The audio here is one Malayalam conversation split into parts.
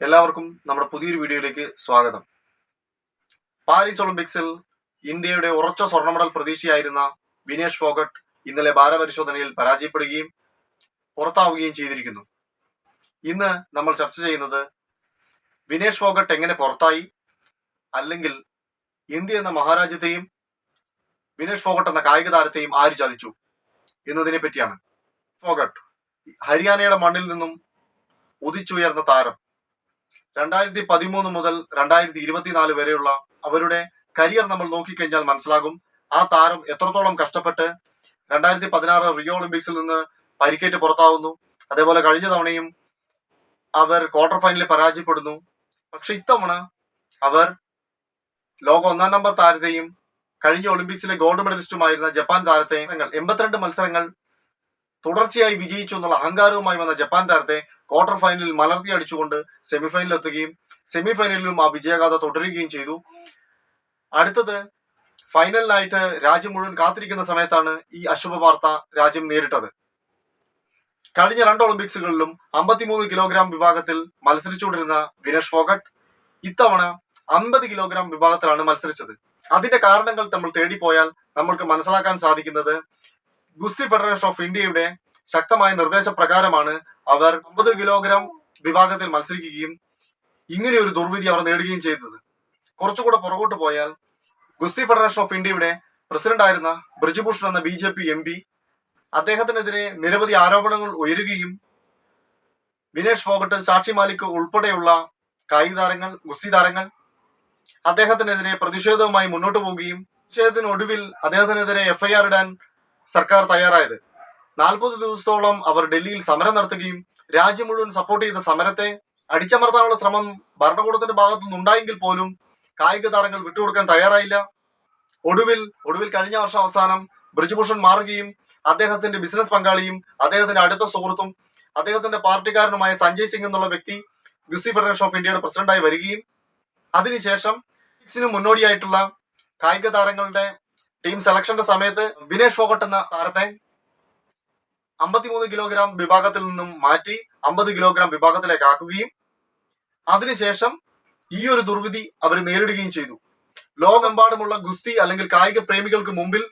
എല്ലാവർക്കും നമ്മുടെ പുതിയൊരു വീഡിയോയിലേക്ക് സ്വാഗതം. പാരീസ് ഒളിമ്പിക്സിൽ ഇന്ത്യയുടെ ഉറച്ച സ്വർണ മെഡൽ പ്രതീക്ഷയായിരുന്ന വിനേഷ് ഫോഗട്ട് ഇന്നലെ ഭാരപരിശോധനയിൽ പരാജയപ്പെടുകയും പുറത്താവുകയും ചെയ്തിരിക്കുന്നു. ഇന്ന് നമ്മൾ ചർച്ച ചെയ്യുന്നത് വിനേഷ് ഫോഗട്ട് എങ്ങനെ പുറത്തായി? അല്ലെങ്കിൽ ഇന്ത്യ എന്ന മഹാരാജ്യത്തെയും വിനേഷ് ഫോഗട്ട് എന്ന കായിക താരത്തെയും ആര് ചതിച്ചു എന്നതിനെ പറ്റിയാണ് ഫോഗട്ട് ഹരിയാനയുടെ മണ്ണിൽ നിന്നും ഉദിച്ചുയർന്ന താരം രണ്ടായിരത്തി പതിമൂന്ന് മുതൽ രണ്ടായിരത്തി ഇരുപത്തിനാല് വരെയുള്ള അവരുടെ കരിയർ നമ്മൾ നോക്കിക്കഴിഞ്ഞാൽ മനസ്സിലാകും. ആ താരം എത്രത്തോളം കഷ്ടപ്പെട്ട് രണ്ടായിരത്തി പതിനാറ് റിയോ ഒളിമ്പിക്സിൽ നിന്ന് പരിക്കേറ്റ് പുറത്താവുന്നു. അതേപോലെ കഴിഞ്ഞ തവണയും അവർ ക്വാർട്ടർ ഫൈനലിൽ പരാജയപ്പെടുന്നു. പക്ഷെ ഇത്തവണ അവർ ലോക ഒന്നാം നമ്പർ താരത്തെയും കഴിഞ്ഞ ഒളിമ്പിക്സിലെ ഗോൾഡ് മെഡലിസ്റ്റുമായിരുന്ന ജപ്പാൻ താരത്തെ എൺപത്തിരണ്ട് മത്സരങ്ങൾ തുടർച്ചയായി വിജയിച്ചു എന്നുള്ള അഹങ്കാരവുമായി വന്ന ജപ്പാൻ താരത്തെ ക്വാർട്ടർ ഫൈനലിൽ മലർത്തി അടിച്ചുകൊണ്ട് സെമിഫൈനലിൽ എത്തുകയും സെമിഫൈനലിലും ആ വിജയഗാഥ തുടരുകയും ചെയ്തു. അടുത്തത് ഫൈനലിനായിട്ട് രാജ്യം മുഴുവൻ കാത്തിരിക്കുന്ന സമയത്താണ് ഈ അശുഭ വാർത്ത രാജ്യം നേരിട്ടത്. കഴിഞ്ഞ രണ്ട് ഒളിമ്പിക്സുകളിലും അമ്പത്തിമൂന്ന് കിലോഗ്രാം വിഭാഗത്തിൽ മത്സരിച്ചുകൊണ്ടിരുന്ന വിനേഷ് ഫോഗട്ട് ഇത്തവണ അമ്പത് കിലോഗ്രാം വിഭാഗത്തിലാണ് മത്സരിച്ചത്. അതിന്റെ കാരണങ്ങൾ നമ്മൾ തേടിപ്പോയാൽ നമ്മൾക്ക് മനസ്സിലാക്കാൻ സാധിക്കുന്നത് ഗുസ്തി ഫെഡറേഷൻ ഓഫ് ഇന്ത്യയുടെ ശക്തമായ നിർദ്ദേശപ്രകാരമാണ് അവർ അമ്പത് കിലോഗ്രാം വിഭാഗത്തിൽ മത്സരിക്കുകയും ഇങ്ങനെ ഒരു ദുർവിധി അവർ നേടുകയും ചെയ്തത്. കുറച്ചുകൂടെ പുറകോട്ട് പോയാൽ ഗുസ്തി ഫെഡറേഷൻ ഓഫ് ഇന്ത്യയുടെ പ്രസിഡന്റ് ആയിരുന്ന ബ്രിജുഭൂഷൺ എന്ന B J P M P അദ്ദേഹത്തിനെതിരെ നിരവധി ആരോപണങ്ങൾ ഉയരുകയും വിനേഷ് ഫോഗട്ട് സാക്ഷി മാലിക് ഉൾപ്പെടെയുള്ള കായിക താരങ്ങൾ ഗുസ്തി താരങ്ങൾ അദ്ദേഹത്തിനെതിരെ പ്രതിഷേധവുമായി മുന്നോട്ട് പോവുകയും പ്രതിഷേധത്തിനൊടുവിൽ അദ്ദേഹത്തിനെതിരെ എഫ്ഐആർ ഇടാൻ സർക്കാർ തയ്യാറായത്. നാൽപ്പത് ദിവസത്തോളം അവർ ഡൽഹിയിൽ സമരം നടത്തുകയും രാജ്യം മുഴുവൻ സപ്പോർട്ട് ചെയ്ത സമരത്തെ അടിച്ചമർത്താനുള്ള ശ്രമം ഭരണകൂടത്തിന്റെ ഭാഗത്തു നിന്നുണ്ടായെങ്കിൽ പോലും കായിക താരങ്ങൾ വിട്ടുകൊടുക്കാൻ തയ്യാറായില്ല. ഒടുവിൽ ഒടുവിൽ കഴിഞ്ഞ വർഷം അവസാനം ബ്രിജുഭൂഷൺ മാറുകയും അദ്ദേഹത്തിന്റെ ബിസിനസ് പങ്കാളിയും അദ്ദേഹത്തിന്റെ അടുത്ത സുഹൃത്തും അദ്ദേഹത്തിന്റെ പാർട്ടിക്കാരനുമായ സഞ്ജയ് സിംഗ് എന്നുള്ള വ്യക്തി ഗുസ്തി ഫെഡറേഷൻ ഓഫ് ഇന്ത്യയുടെ പ്രസിഡന്റായി വരികയും അതിനുശേഷം ഒളിമ്പിക്സിന് മുന്നോടിയായിട്ടുള്ള കായിക താരങ്ങളുടെ ടീം സെലക്ഷന്റെ സമയത്ത് വിനേഷ് ഫോഗട്ട് എന്ന താരത്തെ അമ്പത്തിമൂന്ന് കിലോഗ്രാം വിഭാഗത്തിൽ നിന്നും മാറ്റി അമ്പത് കിലോഗ്രാം വിഭാഗത്തിലേക്ക് ആക്കുകയും അതിനുശേഷം ഈ ഒരു ദുർവിധി അവർ നേരിടുകയും ചെയ്തു. ലോകമെമ്പാടുമുള്ള ഗുസ്തി അല്ലെങ്കിൽ കായിക പ്രേമികൾക്ക് മുമ്പിൽ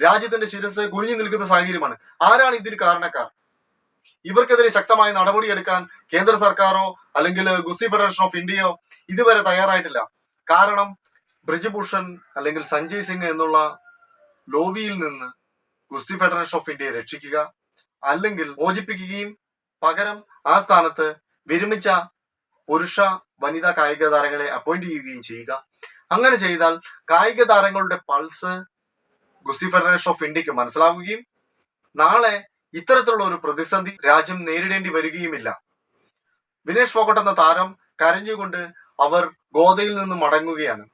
രാജ്യത്തിന്റെ ശിരസ് കുഴിഞ്ഞു നിൽക്കുന്ന സാഹചര്യമാണ്. ആരാണ് ഇതിന് കാരണക്കാർ? ഇവർക്കെതിരെ ശക്തമായ നടപടിയെടുക്കാൻ കേന്ദ്ര സർക്കാരോ അല്ലെങ്കിൽ ഗുസ്തി ഫെഡറേഷൻ ഓഫ് ഇന്ത്യയോ ഇതുവരെ തയ്യാറായിട്ടില്ല. കാരണം ബ്രിജഭൂഷൺ അല്ലെങ്കിൽ സഞ്ജയ് സിംഗ് എന്നുള്ള ലോബിയിൽ നിന്ന് ഗുസ്തി ഫെഡറേഷൻ ഓഫ് ഇന്ത്യയെ രക്ഷിക്കുക അല്ലെങ്കിൽ മോചിപ്പിക്കുകയും പകരം ആ സ്ഥാനത്ത് വിരമിച്ച പുരുഷ വനിതാ കായിക താരങ്ങളെ അപ്പോയിന്റ് ചെയ്യുകയും ചെയ്യുക. അങ്ങനെ ചെയ്താൽ കായിക താരങ്ങളുടെ പൾസ് ഗുസ്തി ഫെഡറേഷൻ ഓഫ് ഇന്ത്യയ്ക്ക് മനസ്സിലാവുകയും നാളെ ഇത്തരത്തിലുള്ള ഒരു പ്രതിസന്ധി രാജ്യം നേരിടേണ്ടി വരികയുമില്ല. വിനേഷ് ഫോഗട്ട് എന്ന താരം കരഞ്ഞുകൊണ്ട് അവർ ഗോതയിൽ നിന്ന് മടങ്ങുകയാണ്.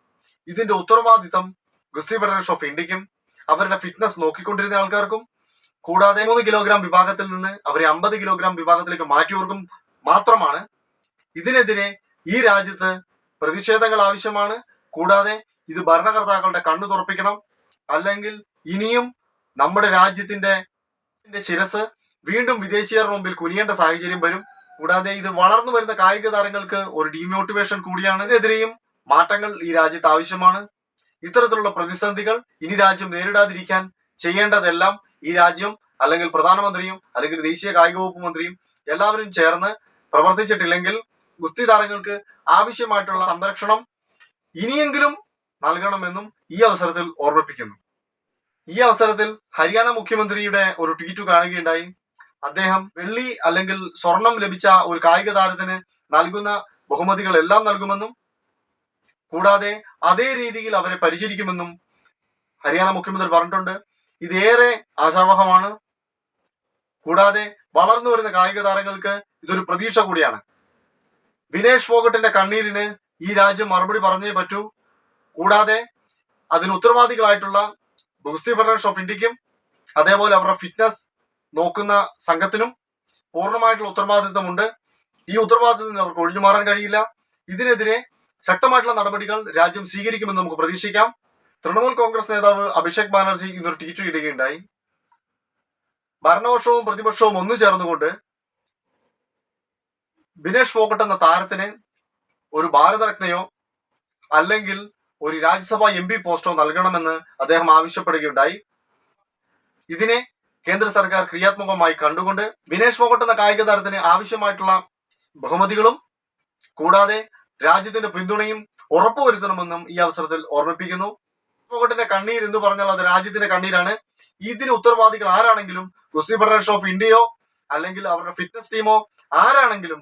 ഇതിന്റെ ഉത്തരവാദിത്തം ഗുസ്തി ഫെഡറേഷൻ ഓഫ് ഇന്ത്യക്കും അവരുടെ ഫിറ്റ്നസ് നോക്കിക്കൊണ്ടിരുന്ന ആൾക്കാർക്കും കൂടാതെ മൂന്ന് കിലോഗ്രാം വിഭാഗത്തിൽ നിന്ന് അവരെ അമ്പത് കിലോഗ്രാം വിഭാഗത്തിലേക്ക് മാറ്റിയവർക്കും മാത്രമാണ്. ഇതിനെതിരെ ഈ രാജ്യത്ത് പ്രതിഷേധങ്ങൾ ആവശ്യമാണ്. കൂടാതെ ഇത് ഭരണകർത്താക്കളുടെ കണ്ണു തുറപ്പിക്കണം. അല്ലെങ്കിൽ ഇനിയും നമ്മുടെ രാജ്യത്തിന്റെ ന്റെ ശിരസ് വീണ്ടും വിദേശീയരുടെ മുമ്പിൽ കുനിയേണ്ട സാഹചര്യം വരും. കൂടാതെ ഇത് വളർന്നു വരുന്ന കായിക താരങ്ങൾക്ക് ഒരു ഡീമോട്ടിവേഷൻ കൂടിയാണ്. ഇതിനെതിരെയും മാറ്റങ്ങൾ ഈ രാജ്യത്ത് ആവശ്യമാണ്. ഇത്തരത്തിലുള്ള പ്രതിസന്ധികൾ ഇനി രാജ്യം നേരിടാതിരിക്കാൻ ചെയ്യേണ്ടതെല്ലാം ഈ രാജ്യം അല്ലെങ്കിൽ പ്രധാനമന്ത്രിയും അല്ലെങ്കിൽ ദേശീയ കായിക വകുപ്പ് മന്ത്രിയും എല്ലാവരും ചേർന്ന് പ്രവർത്തിച്ചിട്ടില്ലെങ്കിൽ ഗുസ്തി താരങ്ങൾക്ക് ആവശ്യമായിട്ടുള്ള സംരക്ഷണം ഇനിയെങ്കിലും നൽകണമെന്നും ഈ അവസരത്തിൽ ഓർമ്മിപ്പിക്കുന്നു. ഈ അവസരത്തിൽ ഹരിയാന മുഖ്യമന്ത്രിയുടെ ഒരു ട്വീറ്റ് കാണുകയുണ്ടായി. അദ്ദേഹം വെള്ളി അല്ലെങ്കിൽ സ്വർണം ലഭിച്ച ഒരു കായിക താരത്തിന് നൽകുന്ന ബഹുമതികൾ എല്ലാം നൽകുമെന്നും കൂടാതെ അതേ രീതിയിൽ അവരെ പരിചരിക്കുമെന്നും ഹരിയാന മുഖ്യമന്ത്രി പറഞ്ഞിട്ടുണ്ട്. ഇതേറെ ആശാവഹമാണ്. കൂടാതെ വളർന്നു വരുന്ന കായിക താരങ്ങൾക്ക് ഇതൊരു പ്രതീക്ഷ കൂടിയാണ്. വിനേഷ് ഫോഗട്ടിന്റെ കണ്ണീരിന് ഈ രാജ്യം മറുപടി പറഞ്ഞേ പറ്റൂ. കൂടാതെ അതിന് ഉത്തരവാദികളായിട്ടുള്ള ഗുസ്തി ഫെഡറേഷൻ ഓഫ് ഇന്ത്യക്കും അതേപോലെ അവരുടെ ഫിറ്റ്നസ് നോക്കുന്ന സംഘത്തിനും പൂർണമായിട്ടുള്ള ഉത്തരവാദിത്വമുണ്ട്. ഈ ഉത്തരവാദിത്വം അവർക്ക് ഒഴിഞ്ഞു മാറാൻ കഴിയില്ല. ഇതിനെതിരെ ശക്തമായിട്ടുള്ള നടപടികൾ രാജ്യം സ്വീകരിക്കുമെന്ന് നമുക്ക് പ്രതീക്ഷിക്കാം. തൃണമൂൽ കോൺഗ്രസ് നേതാവ് അഭിഷേക് ബാനർജി ഇന്നൊരു ട്വീറ്റ് ഇടുകയുണ്ടായി. ഭരണപക്ഷവും പ്രതിപക്ഷവും ഒന്നു ചേർന്നുകൊണ്ട് ദിനേഷ് ഫോഗട്ട് എന്ന താരത്തിന് ഒരു ഭാരതരത്നയോ അല്ലെങ്കിൽ ഒരു രാജ്യസഭാ എം പി പോസ്റ്റോ നൽകണമെന്ന് അദ്ദേഹം ആവശ്യപ്പെടുകയുണ്ടായി. ഇതിനെ കേന്ദ്ര സർക്കാർ ക്രിയാത്മകമായി കണ്ടുകൊണ്ട് വിനേഷ് ഫോഗട്ട് എന്ന കായിക താരത്തിന് ആവശ്യമായിട്ടുള്ള ബഹുമതികളും കൂടാതെ രാജ്യത്തിന്റെ പിന്തുണയും ഉറപ്പുവരുത്തണമെന്നും ഈ അവസരത്തിൽ ഓർമ്മിപ്പിക്കുന്നു. ഫോഗട്ടിന്റെ കണ്ണീർ എന്ന് പറഞ്ഞാൽ അത് രാജ്യത്തിന്റെ കണ്ണീരാണ്. ഇതിന് ഉത്തരവാദികൾ ആരാണെങ്കിലും ഗുസ്തി ഫെഡറേഷൻ ഓഫ് ഇന്ത്യയോ അല്ലെങ്കിൽ അവരുടെ ഫിറ്റ്നസ് ടീമോ ആരാണെങ്കിലും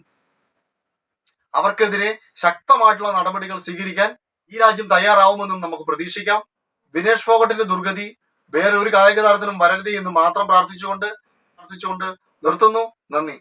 അവർക്കെതിരെ ശക്തമായിട്ടുള്ള നടപടികൾ സ്വീകരിക്കാൻ ഈ രാജ്യം തയ്യാറാവുമെന്നും നമുക്ക് പ്രതീക്ഷിക്കാം. വിനേഷ് ഫോഗട്ടിന്റെ ദുർഗതി വേറെ ഒരു കായിക താരത്തിനും വരരുത് എന്ന് മാത്രം പ്രാർത്ഥിച്ചുകൊണ്ട് പ്രാർത്ഥിച്ചുകൊണ്ട് നിർത്തുന്നു. നന്ദി.